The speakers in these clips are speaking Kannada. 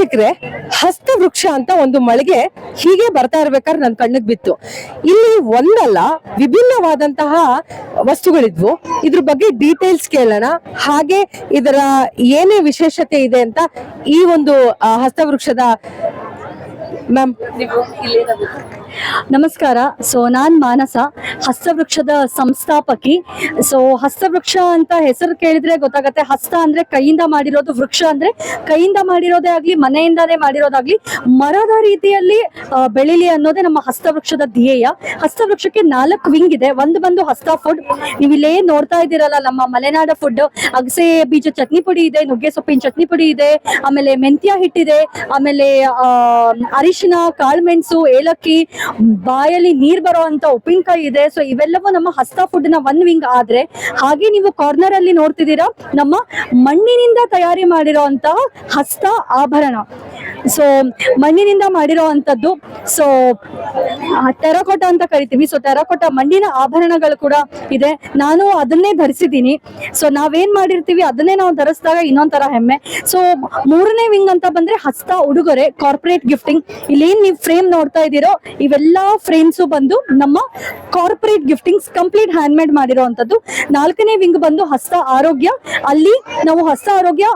ವೀಕ್ಷಕರೇ ಹಸ್ತವೃಕ್ಷ ಅಂತ ಒಂದು ಮಳಿಗೆ ಹೀಗೆ ಬರ್ತಾ ಇರ್ಬೇಕಾದ್ರೆ ನನ್ನ ಕಣ್ಣಿಗೆ ಬಿತ್ತು. ಇಲ್ಲಿ ಒಂದಲ್ಲ, ವಿಭಿನ್ನವಾದಂತಹ ವಸ್ತುಗಳಿದ್ವು. ಇದ್ರ ಬಗ್ಗೆ ಡೀಟೇಲ್ಸ್ ಕೇಳೋಣ. ಹಾಗೆ ಇದರ ಏನೇ ವಿಶೇಷತೆ ಇದೆ ಅಂತ ಈ ಒಂದು ಹಸ್ತವೃಕ್ಷದ ಮ್ಯಾಮ್ ನಮಸ್ಕಾರ. ಸೊ ನಾನ್ ಮಾನಸ, ಹಸ್ತವೃಕ್ಷದ ಸಂಸ್ಥಾಪಕಿ. ಸೊ ಹಸ್ತವೃಕ್ಷ ಅಂತ ಹೆಸರು ಕೇಳಿದ್ರೆ ಗೊತ್ತಾಗತ್ತೆ. ಹಸ್ತ ಅಂದ್ರೆ ಕೈಯಿಂದ ಮಾಡಿರೋದು ವೃಕ್ಷ ಅಂದ್ರೆ ಕೈಯಿಂದ ಮಾಡಿರೋದೇ ಆಗ್ಲಿ, ಮನೆಯಿಂದಾನೇ ಮಾಡಿರೋದಾಗ್ಲಿ, ಮರದ ರೀತಿಯಲ್ಲಿ ಬೆಳಿಲಿ ಅನ್ನೋದೇ ನಮ್ಮ ಹಸ್ತವೃಕ್ಷದ ಧ್ಯೇಯ. ಹಸ್ತವೃಕ್ಷಕ್ಕೆ ನಾಲ್ಕು ವಿಂಗ್ ಇದೆ. ಒಂದು ಬಂದು ಹಸ್ತ ಫುಡ್ ನೀವು ಇಲ್ಲೇ ನೋಡ್ತಾ ಇದ್ದೀರಲ್ಲ ನಮ್ಮ ಮಲೆನಾಡ ಫುಡ್ ಅಗಸೆ ಬೀಜ ಚಟ್ನಿ ಪುಡಿ ಇದೆ, ನುಗ್ಗೆ ಸೊಪ್ಪಿನ ಚಟ್ನಿ ಪುಡಿ ಇದೆ, ಆಮೇಲೆ ಮೆಂತ್ಯ ಹಿಟ್ಟಿದೆ, ಆಮೇಲೆ ಅರಿಶಿನ ಕಾಳುಮೆಣಸು ಏಲಕ್ಕಿ ಬಾಯಲ್ಲಿ ನೀರ್ ಬರೋ ಅಂತ ಉಪ್ಪಿನಕಾಯಿ ಇದೆ. ಸೊ ಇವೆಲ್ಲವೂ ನಮ್ಮ ಹಸ್ತ ಫುಡ್ನ ಒನ್ ವಿಂಗ್ ಆದ್ರೆ, ಹಾಗೆ ನೀವು ಕಾರ್ನರ್ ಅಲ್ಲಿ ನೋಡ್ತಿದ್ದೀರಾ, ನಮ್ಮ ಮಣ್ಣಿನಿಂದ ತಯಾರಿ ಮಾಡಿರೋ ಹಸ್ತ ಆಭರಣ. ಸೊ ಮಣ್ಣಿನಿಂದ ಮಾಡಿರೋ ಅಂತದ್ದು ಸೊ ಟೆರಕೋಟ ಅಂತ ಕರಿತೀವಿ. ಸೊ ಟೆರಕೋಟ ಮಣ್ಣಿನ ಆಭರಣಗಳು ಕೂಡ ಇದೆ. ನಾನು ಅದನ್ನೇ ಧರಿಸಿದ್ದೀನಿ. ಸೊ ನಾವೇನ್ ಮಾಡಿರ್ತೀವಿ, ಅದನ್ನೇ ನಾವು ಧರಿಸಿದಾಗ ಇನ್ನೊಂದರ ತರ ಹೆಮ್ಮೆ. ಸೊ ಮೂರನೇ ವಿಂಗ್ ಅಂತ ಬಂದ್ರೆ ಹಸ್ತ ಉಡುಗೊರೆ ಕಾರ್ಪೊರೇಟ್ ಗಿಫ್ಟಿಂಗ್ ಇಲ್ಲೇನ್ ನೀವು ಫ್ರೇಮ್ ನೋಡ್ತಾ ಇದ್ದೀರೋ ಇವೆಲ್ಲಾ ಫ್ರೇಮ್ಸ್ ಬಂದು ನಮ್ಮ corporate giftings complete hand made ಮಾಡಿರುವಂಥದ್ದು ನಾಲ್ಕನೇ ವಿಂಗ್ ಬಂದು ಹಸ್ತ ಆರೋಗ್ಯ. ಅಲ್ಲಿ ನಾವು ಹಸ್ತ ಆರೋಗ್ಯ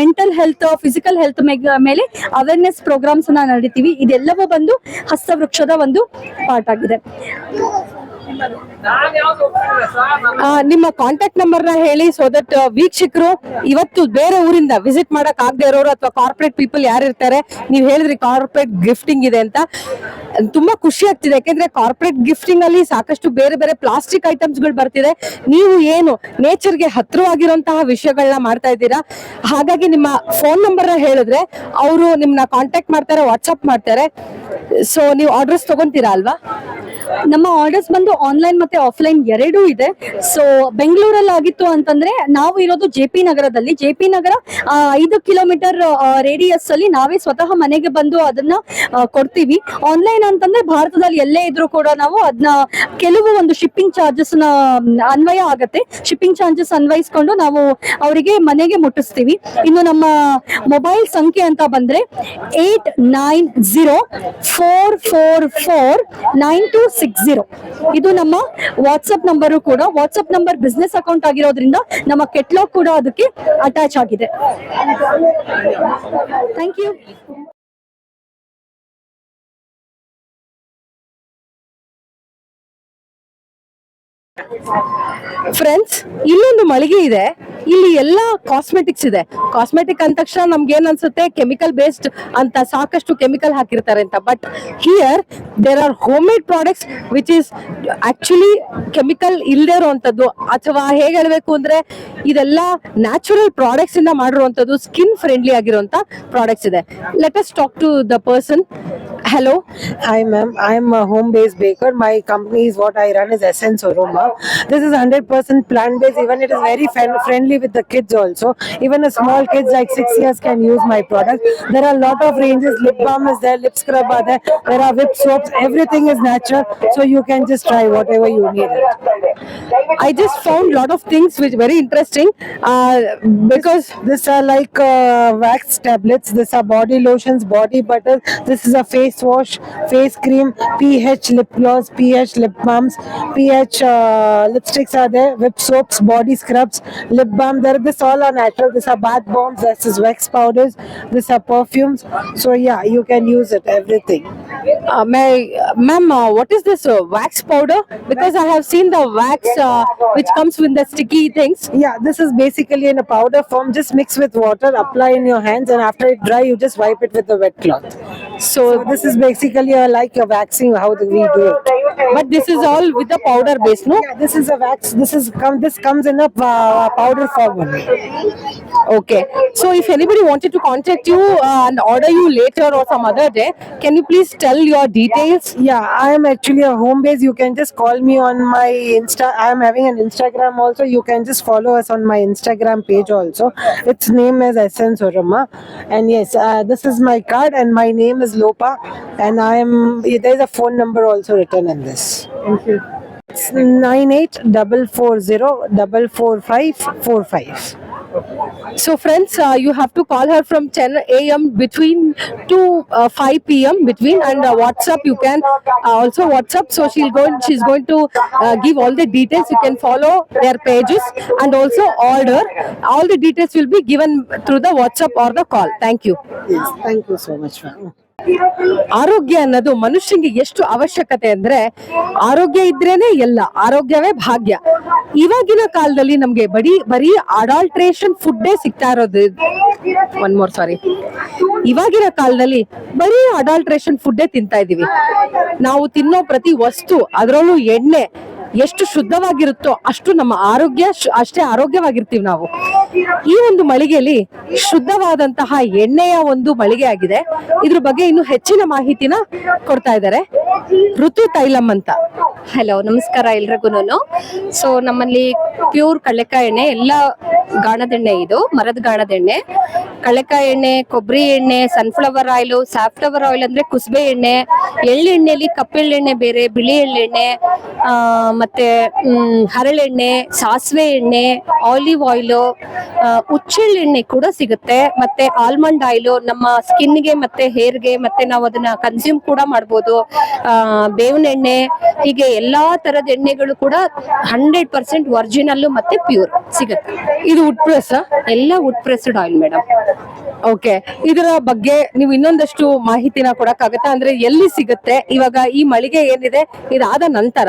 ಮೆಂಟಲ್ ಹೆಲ್ತ್ ಫಿಸಿಕಲ್ ಹೆಲ್ತ್ ಮೇಲೆ ಅವೇರ್ನೆಸ್ ಪ್ರೋಗ್ರಾಮ್ಸ್ ಅನ್ನ ನಡೀತೀವಿ. ಇದೆಲ್ಲವೂ ಬಂದು ಹಸ್ತವೃಕ್ಷದ ಒಂದು ಪಾರ್ಟ್ ಆಗಿದೆ. ನಿಮ್ಮ ಕಾಂಟ್ಯಾಕ್ಟ್ ನಂಬರ್ನ ಹೇಳಿ ಸೊ ದಟ್ ವೀಕ್ಷಕರು ಇವತ್ತು ಬೇರೆ ಊರಿಂದ ವಿಸಿಟ್ ಮಾಡಕ್ ಆಗದೆ ಇರೋರು ಅಥವಾ ಕಾರ್ಪೊರೇಟ್ ಪೀಪಲ್ ಯಾರು ಇರ್ತಾರೆ, ನೀವು ಹೇಳಿದ್ರಿ ಕಾರ್ಪೊರೇಟ್ ಗಿಫ್ಟಿಂಗ್ ಇದೆ ಅಂತ. ತುಂಬಾ ಖುಷಿ ಆಗ್ತಿದೆ, ಯಾಕೆಂದ್ರೆ ಕಾರ್ಪೊರೇಟ್ ಗಿಫ್ಟಿಂಗ್ ಅಲ್ಲಿ ಸಾಕಷ್ಟು ಬೇರೆ ಬೇರೆ ಪ್ಲಾಸ್ಟಿಕ್ ಐಟಮ್ಸ್ಗಳು ಬರ್ತಿದೆ. ನೀವು ಏನು ನೇಚರ್ಗೆ ಹತ್ರವಾಗಿರುವಂತಹ ವಿಷಯಗಳನ್ನ ಮಾಡ್ತಾ ಇದ್ದೀರಾ? ಹಾಗಾಗಿ ನಿಮ್ಮ ಫೋನ್ ನಂಬರ್ ಹೇಳಿದ್ರೆ ಅವರು ನಿಮ್ನ ಕಾಂಟ್ಯಾಕ್ಟ್ ಮಾಡ್ತಾರೆ ವಾಟ್ಸ್ಆಪ್ ಮಾಡ್ತಾರೆ. ಸೊ ನೀವು ಆರ್ಡರ್ಸ್ ತಗೊಂತೀರಾ ಅಲ್ವಾ? ನಮ್ಮ ಆರ್ಡರ್ಸ್ ಬಂದು ಆನ್ಲೈನ್ ಮತ್ತೆ ಆಫ್ಲೈನ್ ಎರಡೂ ಇದೆ. ಸೊ ಬೆಂಗಳೂರಲ್ಲಿ ಆಗಿತ್ತು ಅಂತಂದ್ರೆ ನಾವು ಇರೋದು ಜೆ ಪಿ ನಗರದಲ್ಲಿ. ಜೆ ಪಿ ನಗರ ಐದು ಕಿಲೋಮೀಟರ್ ರೇಡಿಯಸ್ ಅಲ್ಲಿ ನಾವೇ ಸ್ವತಃ ಮನೆಗೆ ಬಂದು ಅದನ್ನ ಕೊಡ್ತೀವಿ. ಆನ್ಲೈನ್ ಅಂತಂದ್ರೆ ಭಾರತದಲ್ಲಿ ಎಲ್ಲೇ ಇದ್ರೂ ಕೂಡ ನಾವು ಅದನ್ನ ಕೆಲವು ಒಂದು ಶಿಪ್ಪಿಂಗ್ ಚಾರ್ಜಸ್ನ ಅನ್ವಯ ಆಗತ್ತೆ. ಶಿಪ್ಪಿಂಗ್ ಚಾರ್ಜಸ್ ಅನ್ವಯಿಸ್ಕೊಂಡು ನಾವು ಅವರಿಗೆ ಮನೆಗೆ ಮುಟ್ಟಿಸ್ತೀವಿ. ಇನ್ನು ನಮ್ಮ ಮೊಬೈಲ್ ಸಂಖ್ಯೆ ಅಂತ ಬಂದ್ರೆ eight nine zero four four four nine two six zero ಇದು ನಮ್ಮ ವಾಟ್ಸ್ಆಪ್ ನಂಬರು ಕೂಡ ವಾಟ್ಸ್ಆಪ್ ನಂಬರ್ ಬಿಸ್ನೆಸ್ ಅಕೌಂಟ್ ಆಗಿರೋದ್ರಿಂದ ನಮ್ಮ ಕೆಟ್ಲಾಗ್ ಕೂಡ ಅದಕ್ಕೆ ಅಟ್ಯಾಚ್ ಆಗಿದೆ. ಥ್ಯಾಂಕ್ ಯು ಫ್ರೆಂಡ್ಸ್ ಇಲ್ಲೊಂದು ಮಳಿಗೆ ಇದೆ. ಇಲ್ಲಿ ಎಲ್ಲ ಕಾಸ್ಮೆಟಿಕ್ಸ್ ಇದೆ. ಕಾಸ್ಮೆಟಿಕ್ ಅಂದ ತಕ್ಷಣ ನಮ್ಗೆ ಏನ್ ಅನ್ಸುತ್ತೆ? ಕೆಮಿಕಲ್ ಬೇಸ್ಡ್ ಅಂತ ಸಾಕಷ್ಟು ಕೆಮಿಕಲ್ ಹಾಕಿರ್ತಾರೆ ಅಂತ. But here there are home made products which is actually chemical ಇಲ್ಲದೆ ಇರುವಂತದ್ದು. ಅಥವಾ ಹೇಗೆ ಹೇಳ್ಬೇಕು ಅಂದ್ರೆ, ಇದೆಲ್ಲ ನ್ಯಾಚುರಲ್ ಪ್ರಾಡಕ್ಟ್ಸ್ ಇಂದ ಮಾಡಿರುವಂತದ್ದು ಸ್ಕಿನ್ ಫ್ರೆಂಡ್ಲಿ ಆಗಿರುವಂತ ಪ್ರಾಡಕ್ಟ್ಸ್ ಇದೆ. Let us talk to the person Hi, ma'am. I'm a home-based baker. My company is what I run is Essence Aroma. This is 100% plant-based. Even it is very friend- friendly with the kids also. Even a small kids like six years can use my product. There are a lot of ranges. Lip balm is there. Lip scrub are there. There are whip soaps. Everything is natural. So you can just try whatever you need. I just found a lot of things which very interesting uh, because These are like uh, wax tablets. These are body lotions, body butter. This is a face wash, face cream, pH lip gloss, pH lip balms, pH uh, lipsticks are there, whip soaps, body scrubs, lip balm. There, this all are natural. These are bath bombs. This is wax powders. These are perfumes. So yeah, you can use it. Everything. Uh, may, ma'am, uh, what is this uh, wax powder? Because I have seen the wax uh, which comes with the sticky things. Yeah, this is basically in a powder form. Just mix with water, apply in your hands, and after it dry, you just wipe it with a wet cloth. So, So this is basically a, like a waxing how do we do it. But this is all with the powder base, no? Yeah, this is a wax. This is come. This comes in a uh, powder form. Okay. So, if anybody wanted to contact you uh, and order you later or some other day, can you please tell your details? Yeah, I am actually a home base. You can just call me on my Insta. I am having an Instagram also. You can just follow us on my Instagram page also. Its name is Essence Orama. And yes, uh, this is my card and my name is Lopa. And I am. There is a phone number also written in this. Thank you. It's nine eight double four zero double four five four five. So friends, uh, you have to call her from 10 a.m. between to uh, 5 p.m. between and uh, WhatsApp. You can uh, also WhatsApp. So she'll go. She's going to uh, give all the details. You can follow their pages and also order. All the details will be given through the WhatsApp or the call. Thank you. Yes, thank you so much, ma'am. ಆರೋಗ್ಯ ಅನ್ನೋದು ಮನುಷ್ಯನಿಗೆ ಎಷ್ಟು ಅವಶ್ಯಕತೆ ಅಂದ್ರೆ ಆರೋಗ್ಯ ಇದ್ರೇನೆ ಎಲ್ಲ, ಆರೋಗ್ಯವೇ ಭಾಗ್ಯ. ಇವಾಗಿನ ಕಾಲದಲ್ಲಿ ನಮ್ಗೆ ಬರೀ ಬರೀ ಅಡಾಲ್ಟ್ರೇಷನ್ ಫುಡ್ಡೇ ಸಿಗ್ತಾ ಇರೋದು. ಒನ್ ಮೋರ್ ಸಾರಿ ಇವಾಗಿನ ಕಾಲದಲ್ಲಿ ಬರೀ ಅಡಾಲ್ಟ್ರೇಷನ್ ಫುಡ್ಡೇ ತಿಂತಾ ಇದೀವಿ ನಾವು ತಿನ್ನೋ ಪ್ರತಿ ವಸ್ತು ಅದರಲ್ಲೂ ಎಣ್ಣೆ ಎಷ್ಟು ಶುದ್ಧವಾಗಿರುತ್ತೋ ಅಷ್ಟು ನಮ್ಮ ಆರೋಗ್ಯ ಅಷ್ಟೇ ಆರೋಗ್ಯವಾಗಿರ್ತೀವಿ ನಾವು. ಈ ಒಂದು ಮಳಿಗೆಯಲ್ಲಿ ಶುದ್ಧವಾದಂತಹ ಎಣ್ಣೆಯ ಒಂದು ಮಳಿಗೆ ಆಗಿದೆ. ಇದ್ರ ಬಗ್ಗೆ ಇನ್ನು ಹೆಚ್ಚಿನ ಮಾಹಿತಿನ ಕೊಡ್ತಾ ಇದ್ದಾರೆ. ಋತು ತೈಲಂ ಅಂತ. ಹಲೋ ನಮಸ್ಕಾರ ಎಲ್ರಿಗೂ ಸೊ ನಮ್ಮಲ್ಲಿ ಪ್ಯೂರ್ ಕಳ್ಳೆಕಾಯಿ ಎಣ್ಣೆ, ಎಲ್ಲ ಗಾಣದೆಣ್ಣೆ ಇದು, ಮರದ ಗಾಣದೆಣ್ಣೆ ಕಳ್ಳೆಕಾಯಿ ಎಣ್ಣೆ, ಕೊಬ್ಬರಿ ಎಣ್ಣೆ ಸನ್ಫ್ಲವರ್ ಆಯಿಲ್ ಸಾಫ್ಲವರ್ ಆಯಿಲ್ ಅಂದ್ರೆ ಕುಸುಬೆ ಎಣ್ಣೆ ಎಳ್ಳೆಣ್ಣೆಲಿ ಕಪ್ಪೆಳ್ಳೆಣ್ಣೆ ಬೇರೆ, ಬಿಳಿ ಎಳ್ಳೆಣ್ಣೆ ಮತ್ತೆ ಹರಳೆಣ್ಣೆ, ಸಾಸಿವೆ ಎಣ್ಣೆ ಆಲಿವ್ ಆಯಿಲು ಹುಚ್ಚೆಳ್ಳೆಣ್ಣೆ ಕೂಡ ಸಿಗುತ್ತೆ. ಮತ್ತೆ ಆಲ್ಮಂಡ್ ಆಯಿಲು ನಮ್ಮ ಸ್ಕಿನ್ಗೆ ಮತ್ತೆ ಹೇರ್ಗೆ ಮತ್ತೆ ನಾವು ಅದನ್ನ ಕನ್ಸ್ಯೂಮ್ ಕೂಡ ಮಾಡ್ಬೋದು. ಆ, ಬೇವಿನ ಎಣ್ಣೆ ಹೀಗೆ ಎಲ್ಲಾ ತರದ ಎಣ್ಣೆಗಳು ಕೂಡ ಹಂಡ್ರೆಡ್ ಪರ್ಸೆಂಟ್ ಒರಿಜಿನಲ್ ಮತ್ತೆ ಪ್ಯೂರ್ ಸಿಗುತ್ತೆ. ಇದು ವುಡ್ ಪ್ರೆಸ್ ಎಲ್ಲ wood pressed oil madam okay ಇದರ ಬಗ್ಗೆ ನೀವು ಇನ್ನೊಂದಷ್ಟು ಮಾಹಿತಿನ ಕೊಡಕ್ಕಾಗತ್ತಾ? ಅಂದ್ರೆ ಎಲ್ಲಿ ಸಿಗುತ್ತೆ? ಇವಾಗ ಈ ಮಳಿಗೆ ಏನಿದೆ ಇದಾದ ನಂತರ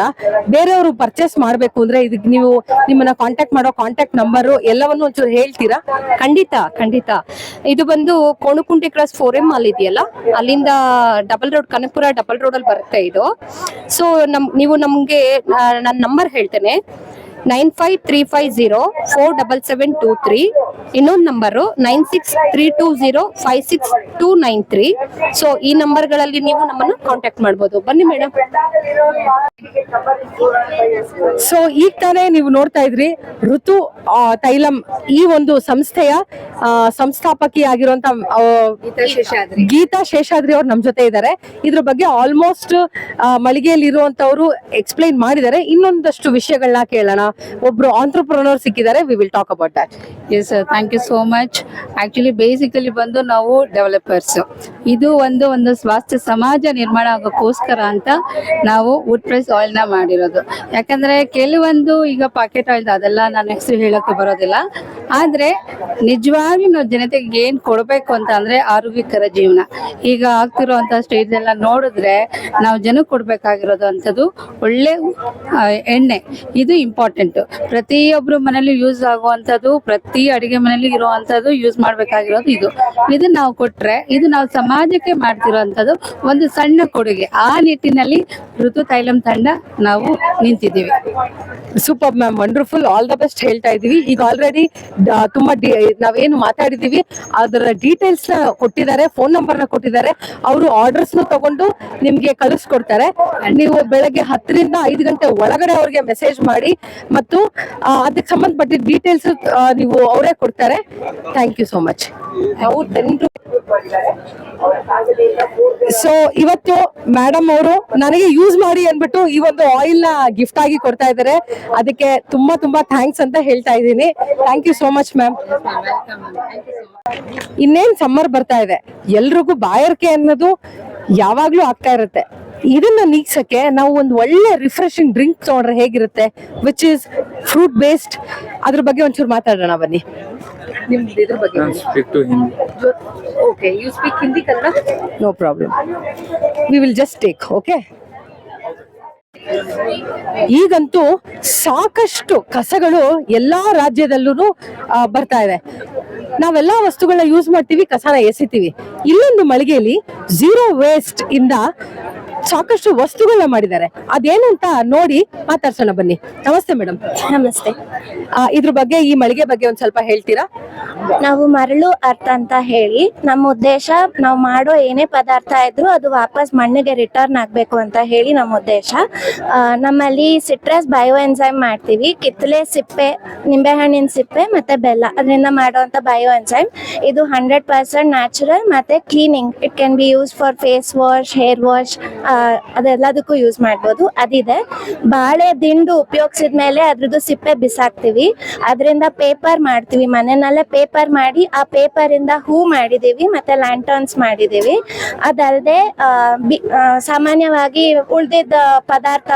ಬೇರೆಯವರು ಪರ್ಚೇಸ್ ಮಾಡ್ಬೇಕು ಅಂದ್ರೆ ಇದಕ್ಕೆ ನೀವು ನಿಮ್ಮನ್ನ ಕಾಂಟ್ಯಾಕ್ಟ್ ಮಾಡೋ ಕಾಂಟ್ಯಾಕ್ಟ್ ನಂಬರ್ ಎಲ್ಲವನ್ನು ಒಂಚೂರು ಹೇಳ್ತೀರಾ? ಖಂಡಿತ ಖಂಡಿತ. ಇದು ಬಂದು ಕೋಣಕುಂಟೆ ಕ್ರಾಸ್ ಫೋರ್ ಎಂ ಅಲ್ಲಿ ಇದೆಯಲ್ಲ? ಅಲ್ಲಿಂದ double road Kanakapura double road ಅಲ್ಲಿ ಬರುತ್ತೆ ಇದು. ಸೊ ನಮ್, ನೀವು ನಮ್ಗೆ ನನ್ನ ನಂಬರ್ ಹೇಳ್ತೇನೆ. Nine five three five zero four double seven two three. ಇನ್ನೊಂದು number nine six three two zero five six two nine three. So ಈ ನಂಬರ್ಗಳಲ್ಲಿ ನೀವು ನಮ್ಮನ್ನು ಕಾಂಟ್ಯಾಕ್ಟ್ ಮಾಡ್ಬೋದು. ಬನ್ನಿ ಮೇಡಮ್ ಸೊ ಈಗ ತಾನೇ ನೀವು ನೋಡ್ತಾ ಇದ್ರಿ ಋತು ತೈಲಂ ಈ ಒಂದು ಸಂಸ್ಥೆಯ ಸಂಸ್ಥಾಪಕಿ ಆಗಿರುವಂತ ಗೀತಾ ಶೇಷಾದ್ರಿ. ಅವ್ರು ನಮ್ ಜೊತೆ ಇದ್ದಾರೆ. ಇದ್ರ ಬಗ್ಗೆ ಆಲ್ಮೋಸ್ಟ್ ಮಳಿಗೆಯಲ್ಲಿ ಇರುವಂತವ್ರು ಎಕ್ಸ್ಪ್ಲೈನ್ ಮಾಡಿದ್ದಾರೆ. ಇನ್ನೊಂದಷ್ಟು ವಿಷಯಗಳನ್ನ ಕೇಳೋಣ. ಒಬ್ರು ಆಂಟ್ರಪ್ರನರ್ ಸಿಕ್ಕಿದ್ದಾರೆ. We will talk about that yes sir thank you so much actually basically ಬಂದು ನಾವು ಡೆವಲಪರ್ಸ್ ಇದು ಒಂದು ಒಂದು ಸ್ವಾಸ್ಥ್ಯ ಸಮಾಜ ನಿರ್ಮಾಣ ಆಗೋಕ್ಕೋಸ್ಕರ ಅಂತ ನಾವು ವುಡ್ ಪ್ರೆಸ್ ಆಯಿಲ್ನ ಮಾಡಿರೋದು. ಯಾಕಂದ್ರೆ ಕೆಲವೊಂದು ಈಗ ಪಾಕೆಟ್ ಆಯಿಲ್ ಅದೆಲ್ಲ ನಾನು ಹೆಸರು ಹೇಳಕ್ಕೆ ಬರೋದಿಲ್ಲ. ಆದರೆ ನಿಜವಾಗಿ ನಾವು ಜನತೆಗೆ ಏನು ಕೊಡಬೇಕು ಅಂತ ಅಂದ್ರೆ ಆರೋಗ್ಯಕರ ಜೀವನ. ಈಗ ಆಗ್ತಿರುವಂತ ಸ್ಟೇಜ್ ಎಲ್ಲ ನೋಡಿದ್ರೆ ನಾವು ಜನಕ್ಕೆ ಕೊಡಬೇಕಾಗಿರೋದು ಅಂಥದ್ದು ಒಳ್ಳೆ ಎಣ್ಣೆ. ಇದು ಇಂಪಾರ್ಟೆಂಟ್ ಪ್ರತಿಯೊಬ್ಬರು ಮನೇಲಿ ಯೂಸ್ ಆಗುವಂಥದ್ದು, ಪ್ರತಿ ಅಡಿಗೆ ಮನೇಲಿ ಇರುವಂಥದ್ದು ಯೂಸ್ ಮಾಡಬೇಕಾಗಿರೋದು ಇದು. ಇದು ನಾವು ಕೊಟ್ರೆ, ಇದು ನಾವು ಸಮಾಜಕ್ಕೆ ಮಾಡ್ತಿರುವಂತದ್ದು ಒಂದು ಸಣ್ಣ ಕೊಡುಗೆ. ಆ ನಿಟ್ಟಿನಲ್ಲಿ ಋತು ತೈಲಂ ತಂಡ ನಾವು ನಿಂತಿದ್ದೀವಿ. Super ma'am wonderful all the best ಹೇಳ್ತಾ ಇದೀವಿ ಈಗ ಆಲ್ರೆಡಿ ತುಂಬಾ ನಾವೇನು ಮಾತಾಡಿದೀವಿ ಅದರ ಡೀಟೇಲ್ಸ್ನ ಕೊಟ್ಟಿದ್ದಾರೆ ಫೋನ್ ನಂಬರ್ನ ಕೊಟ್ಟಿದ್ದಾರೆ. ಅವರು ಆರ್ಡರ್ಸ್ನ ತಗೊಂಡು ನಿಮ್ಗೆ ಕಳಿಸ್ಕೊಡ್ತಾರೆ. ನೀವು ಬೆಳಗ್ಗೆ ಹತ್ತರಿಂದ ಐದು ಗಂಟೆ ಒಳಗಡೆ ಅವ್ರಿಗೆ ಮೆಸೇಜ್ ಮಾಡಿ ಮತ್ತು ಅದಕ್ಕೆ ಸಂಬಂಧಪಟ್ಟಿದ್ದ ಡೀಟೇಲ್ಸ್ ನೀವು ಅವರೇ ಕೊಡ್ತಾರೆ. Thank you so much so ಇವತ್ತು ಮೇಡಮ್ ಅವರು ನನಗೆ ಯೂಸ್ ಮಾಡಿ ಅಂದ್ಬಿಟ್ಟು ಈ ಒಂದು ಆಯಿಲ್ನ ಗಿಫ್ಟ್ ಆಗಿ ಕೊಡ್ತಾ ಇದ್ದಾರೆ. ಅದಕ್ಕೆ ತುಂಬಾ ತುಂಬಾ ಥ್ಯಾಂಕ್ಸ್ ಅಂತ ಹೇಳ್ತಾ ಇದ್ದೀನಿ. Thank you so much ma'am ಇನ್ನೇನ್ ಸಮ್ಮರ್ ಬರ್ತಾ ಇದೆ. ಎಲ್ರಿಗೂ ಬಾಯರ್ಕೆ ಅನ್ನೋದು ಯಾವಾಗ್ಲೂ ಆಗ್ತಾ ಇರುತ್ತೆ. ಇದನ್ನ ನೀಗ್ಸಕ್ಕೆ ನಾವು ಒಂದು ಒಳ್ಳೆ ರಿಫ್ರೆಶಿಂಗ್ ಡ್ರಿಂಕ್ ತಗೊಂಡ್ರೆ ಹೇಗಿರುತ್ತೆ ವಿಚ್ ಇಸ್ ಫ್ರೂಟ್ ಬೇಸ್ಡ್ ಅದ್ರ ಬಗ್ಗೆ ಒಂಚೂರು ಮಾತಾಡೋಣ ಬನ್ನಿ. ನಿಮ್ದು ಇದ್ರ ಬಗ್ಗೆ. Okay you speak Hindi Kannada? No problem we will just take okay ಈಗಂತೂ ಸಾಕಷ್ಟು ಕಸಗಳು ಎಲ್ಲಾ ರಾಜ್ಯದಲ್ಲೂ ಬರ್ತಾ ಇದೆ. ನಾವೆಲ್ಲಾ ವಸ್ತುಗಳನ್ನ ಯೂಸ್ ಮಾಡ್ತೀವಿ, ಕಸನ ಎಸಿತೀವಿ. ಇಲ್ಲೊಂದು ಮಳಿಗೆಯಲ್ಲಿ ಝೀರೋ ವೇಸ್ಟ್ ಇಂದ ಸಾಕಷ್ಟು ವಸ್ತುಗಳನ್ನ ಮಾಡಿದ್ದಾರೆ. ಅದೇನು ಅಂತ ನೋಡಿ ಮಾತಾಡ್ಸೋಣ ಬನ್ನಿ. ನಮಸ್ತೆ ಮೇಡಮ್ ನಮಸ್ತೆ. ಇದ್ರ ಬಗ್ಗೆ ಈ ಮಳಿಗೆ ಬಗ್ಗೆ ಒಂದ್ ಸ್ವಲ್ಪ ಹೇಳ್ತೀರಾ? ನಾವು ಮರಳು ಅರ್ಥ ಅಂತ ಹೇಳಿ ನಮ್ಮ ಉದ್ದೇಶ ನಾವು ಮಾಡೋ ಏನೇ ಪದಾರ್ಥ ಇದ್ರು ಅದು ವಾಪಸ್ ಮಣ್ಣಿಗೆ ರಿಟರ್ನ್ ಆಗಬೇಕು ಅಂತ ಹೇಳಿ ನಮ್ಮ ಉದ್ದೇಶ. ನಮ್ಮಲ್ಲಿ ಸಿಟ್ರಸ್ ಬಯೋ ಎನ್ಸೈಮ್ ಮಾಡ್ತೀವಿ. ಕಿತ್ತಲೆ ಸಿಪ್ಪೆ ನಿಂಬೆಹಣ್ಣಿನ ಸಿಪ್ಪೆ ಮತ್ತೆ ಬೆಲ್ಲ. ಅದರಿಂದ ಮಾಡುವಂಥ ಬಯೋ ಎನ್ಸೈಮ್ ಇದು ಹಂಡ್ರೆಡ್ ಪರ್ಸೆಂಟ್ ನ್ಯಾಚುರಲ್ ಮತ್ತೆ cleaning it can be use for face wash hair wash ಆ, ಅದೆಲ್ಲದಕ್ಕೂ ಯೂಸ್ ಮಾಡ್ಬೋದು. ಅದಿದೆ. ಬಾಳೆ ದಿಂಡು ಉಪಯೋಗಿಸಿದ ಮೇಲೆ ಅದ್ರದ್ದು ಸಿಪ್ಪೆ ಬಿಸಾಕ್ತಿವಿ. ಅದರಿಂದ ಪೇಪರ್ ಮಾಡ್ತೀವಿ. ಮನೆಯಲ್ಲೇ ಪೇಪರ್ ಮಾಡಿ ಆ ಪೇಪರ್ ಇಂದ ಹೂ ಮಾಡಿದೀವಿ ಮತ್ತೆ ಲ್ಯಾಂಟರ್ನ್ಸ್ ಮಾಡಿದೀವಿ. ಅದಲ್ಲದೆ ಸಾಮಾನ್ಯವಾಗಿ ಉಳ್ದಿದ್ದ ಪದಾರ್ಥ